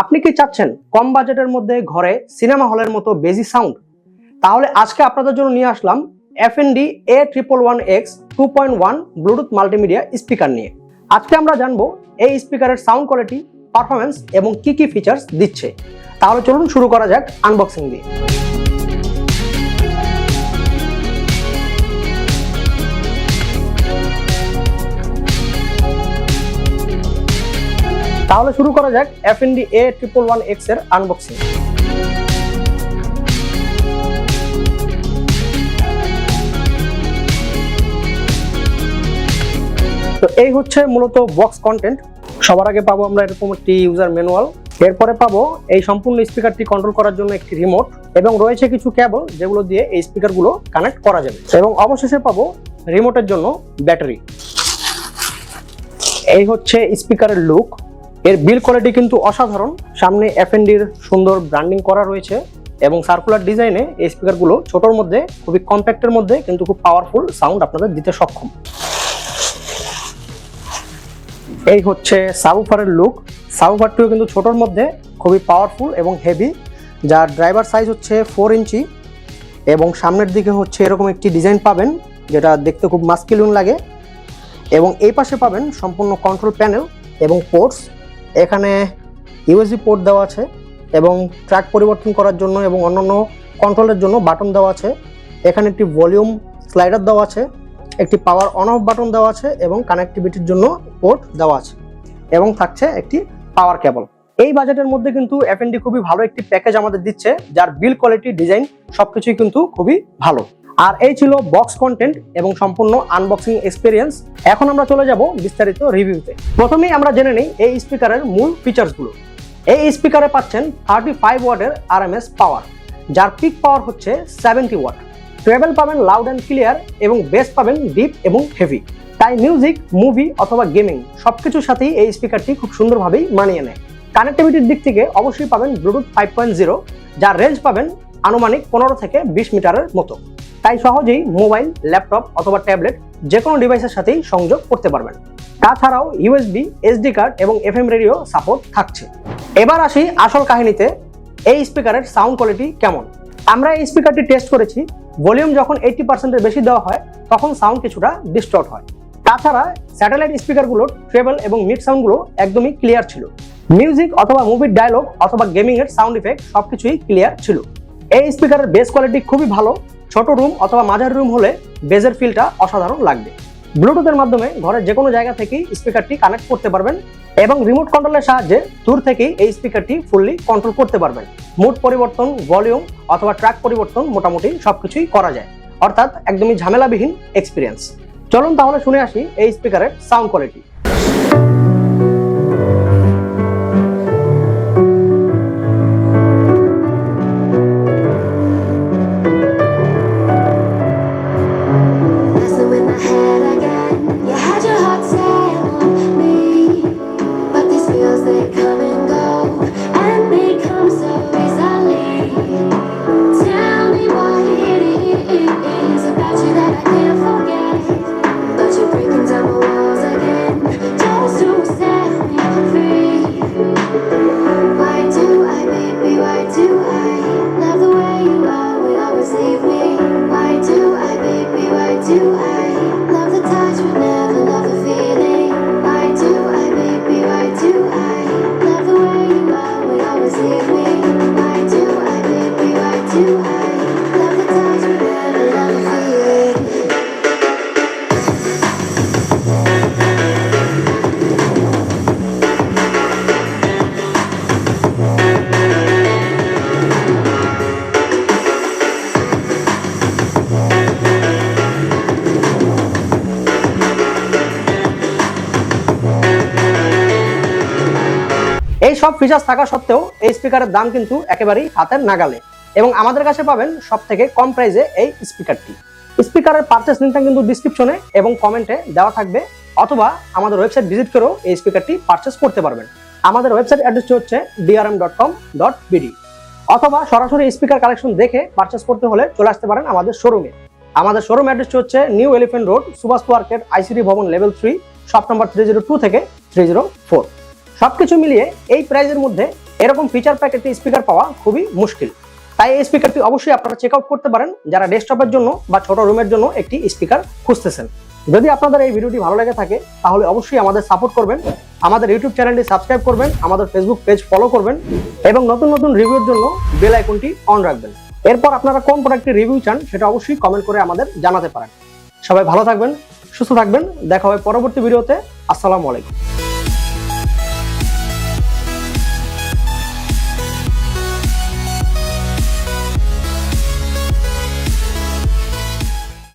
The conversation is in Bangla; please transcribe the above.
আপনি কি চাচ্ছেন কম বাজেটের মধ্যে ঘরে সিনেমা হলের মতো বেজি সাউন্ড? তাহলে আজকে আপনাদের জন্য নিয়ে আসলাম F N D A triple one X two point one Bluetooth multimedia speaker নিয়ে। আজকে আমরা জানব এই স্পিকারের সাউন্ড কোয়ালিটি পারফরমেন্স এবং কি কি ফিচার্স দিচ্ছে। তাহলে চলুন শুরু করা যাক আনবক্সিং দিয়ে। তাহলে শুরু করা যাক F N D A triple one এক্সের আনবক্সিং তো এই হচ্ছে মূলত বক্স কন্টেন্ট সবার আগে পাবো আমরা এরকম একটি ইউজার ম্যানুয়াল এরপরে পাবো এই সম্পূর্ণ স্পিকারটি কন্ট্রোল করার জন্য একটি রিমোট এবং রয়েছে কিছু কেবল যেগুলো দিয়ে এই স্পিকারগুলো কানেক্ট করা যাবে। এবং অবশেষে পাবো রিমোটের জন্য ব্যাটারি এই হচ্ছে স্পিকারের লুক এর বিল কোয়ালিটি কিন্তু অসাধারণ। সামনে এফএনডির সুন্দর ব্র্যান্ডিং করা রয়েছে এবং সার্কুলার ডিজাইনে এই স্পিকারগুলো ছোটোর মধ্যে, খুবই কম্প্যাক্টের মধ্যে কিন্তু খুব পাওয়ারফুল সাউন্ড আপনাদের দিতে সক্ষম। এই হচ্ছে সাবুফারের লুক সাবুফারটিও কিন্তু ছোটোর মধ্যে, খুবই পাওয়ারফুল এবং হেভি যার ড্রাইভার সাইজ হচ্ছে ফোর ইঞ্চি এবং সামনের দিকে হচ্ছে এরকম একটি ডিজাইন পাবেন, যেটা দেখতে খুব মাস্কিলুন লাগে। এবং এই পাশে পাবেন সম্পূর্ণ কন্ট্রোল প্যানেল এবং পোর্টস এখানে ইউএসবি পোর্ট দেওয়া আছে এবং ট্র্যাক পরিবর্তন করার জন্য এবং অন্যান্য কন্ট্রোলের জন্য বাটন দেওয়া আছে। এখানে একটি ভলিউম স্লাইডার দেওয়া আছে, একটি পাওয়ার অন অফ বাটন দেওয়া আছে এবং কানেক্টিভিটির জন্য পোর্ট দেওয়া আছে এবং থাকছে একটি পাওয়ার কেবল এই বাজেটের মধ্যে কিন্তু এফএনডি খুবই ভালো একটি প্যাকেজ আমাদের দিচ্ছে, যার বিল কোয়ালিটি ডিজাইন সবকিছুই কিন্তু খুবই ভালো। আর এই ছিল বক্স কন্টেন্ট এবং সম্পূর্ণ আনবক্সিং এক্সপিরিয়েন্স এখন আমরা চলে যাব বিস্তারিত রিভিউতে প্রথমেই আমরা জেনে নিই এই স্পিকারের মূল ফিচার্সগুলো এই স্পিকারে পাচ্ছেন থার্টি ফাইভ ওয়াটের আর এম এস পাওয়ার যার পিক পাওয়ার হচ্ছে সেভেন্টি ওয়াট ট্রেভেল পাবেন লাউড অ্যান্ড ক্লিয়ার এবং বেস পাবেন ডিপ এবং হেভি তাই মিউজিক মুভি অথবা গেমিং সবকিছুর সাথেই এই স্পিকারটি খুব সুন্দরভাবেই মানিয়ে নেয়। কানেক্টিভিটির দিক থেকে অবশ্যই পাবেন ব্লুটুথ ফাইভ পয়েন্ট জিরো যার রেঞ্জ পাবেন আনুমানিক পনেরো থেকে বিশ মিটারের মতো। তাই সহজেই মোবাইল, ল্যাপটপ অথবা ট্যাবলেট যে কোনো ডিভাইসের সাথেই সংযোগ করতে পারবেন। তাছাড়াও ইউএসবি, এসডি কার্ড এবং এফএম রেডিও সাপোর্ট থাকছে। এবার আসি আসল কাহিনীতে, এই স্পিকারের সাউন্ড কোয়ালিটি কেমন? আমরা এই স্পিকারটি টেস্ট করেছি, ভলিউম যখন এইটি পার্সেন্টের বেশি দেওয়া হয়, তখন সাউন্ড কিছুটা ডিস্টর্ট হয়। তাছাড়া স্যাটেলাইট স্পিকারগুলোর ট্রেবল এবং মিড সাউন্ডগুলো একদমই ক্লিয়ার ছিল। মিউজিক অথবা মুভির ডায়লগ অথবা গেমিংয়ের সাউন্ড ইফেক্ট সবকিছুই ক্লিয়ার ছিল। এই স্পিকারের বেস কোয়ালিটি খুবই ভালো। ছোট রুম অথবা মাঝারি রুম হলে বেজের ফিলটা অসাধারণ লাগবে। ব্লুটুথের মাধ্যমে ঘরের যে কোনো জায়গা থেকেই স্পিকারটি কানেক্ট করতে পারবেন এবং রিমোট কন্ট্রোলের সাহায্যে দূর থেকেই এই স্পিকারটি ফুললি কন্ট্রোল করতে পারবেন। মুড পরিবর্তন ভলিউম অথবা ট্র্যাক পরিবর্তন মোটামুটি সবকিছুই করা যায়। অর্থাৎ একদমই ঝামেলাবিহীন এক্সপিরিয়েন্স চলুন তাহলে শুনে আসি এই স্পিকারের সাউন্ড কোয়ালিটি এই সব ফিচার্স থাকা সত্ত্বেও এই স্পিকারের দাম কিন্তু একেবারেই হাতের নাগালে। এবং আমাদের কাছে পাবেন সব থেকে কম প্রাইসে এই স্পিকারটি স্পিকারের পারচেস লিঙ্কটা কিন্তু ডিসক্রিপশনে এবং কমেন্টে দেওয়া থাকবে, অথবা আমাদের ওয়েবসাইট ভিজিট করেও এই স্পিকারটি পারচেস করতে পারবেন। আমাদের ওয়েবসাইট অ্যাড্রেসটি হচ্ছে DRM dot com dot BD অথবা সরাসরি স্পিকার কালেকশন দেখে পারচেস করতে হলে চলে আসতে পারেন আমাদের শোরুমে আমাদের শোরুম অ্যাড্রেসটি হচ্ছে new elephant road Subhash market ICD Bhaban level three shop number three zero two থেকে থ্রি জিরো ফোর সবকিছু মিলিয়ে এই প্রাইজের মধ্যে এরকম ফিচার প্যাক একটি স্পিকার পাওয়া খুবই মুশকিল। তাই এই স্পিকারটি অবশ্যই আপনারা চেক আউট করতে পারেন যারা ডেস্কটপের জন্য বা ছোট রুমের জন্য একটি স্পিকার খুঁজতেছেন। যদি আপনাদের এই ভিডিওটি ভালো লেগে থাকে, তাহলে অবশ্যই আমাদের সাপোর্ট করবেন, আমাদের ইউটিউব চ্যানেলটি সাবস্ক্রাইব করবেন, আমাদের ফেসবুক পেজ ফলো করবেন এবং নতুন নতুন রিভিউর জন্য বেল আইকনটি অন রাখবেন। এরপর আপনারা কোন প্রোডাক্টের রিভিউ চান সেটা অবশ্যই কমেন্ট করে আমাদের জানাতে পারেন। সবাই ভালো থাকবেন, সুস্থ থাকবেন, দেখা হবে পরবর্তী ভিডিওতে আসসালামু আলাইকুম।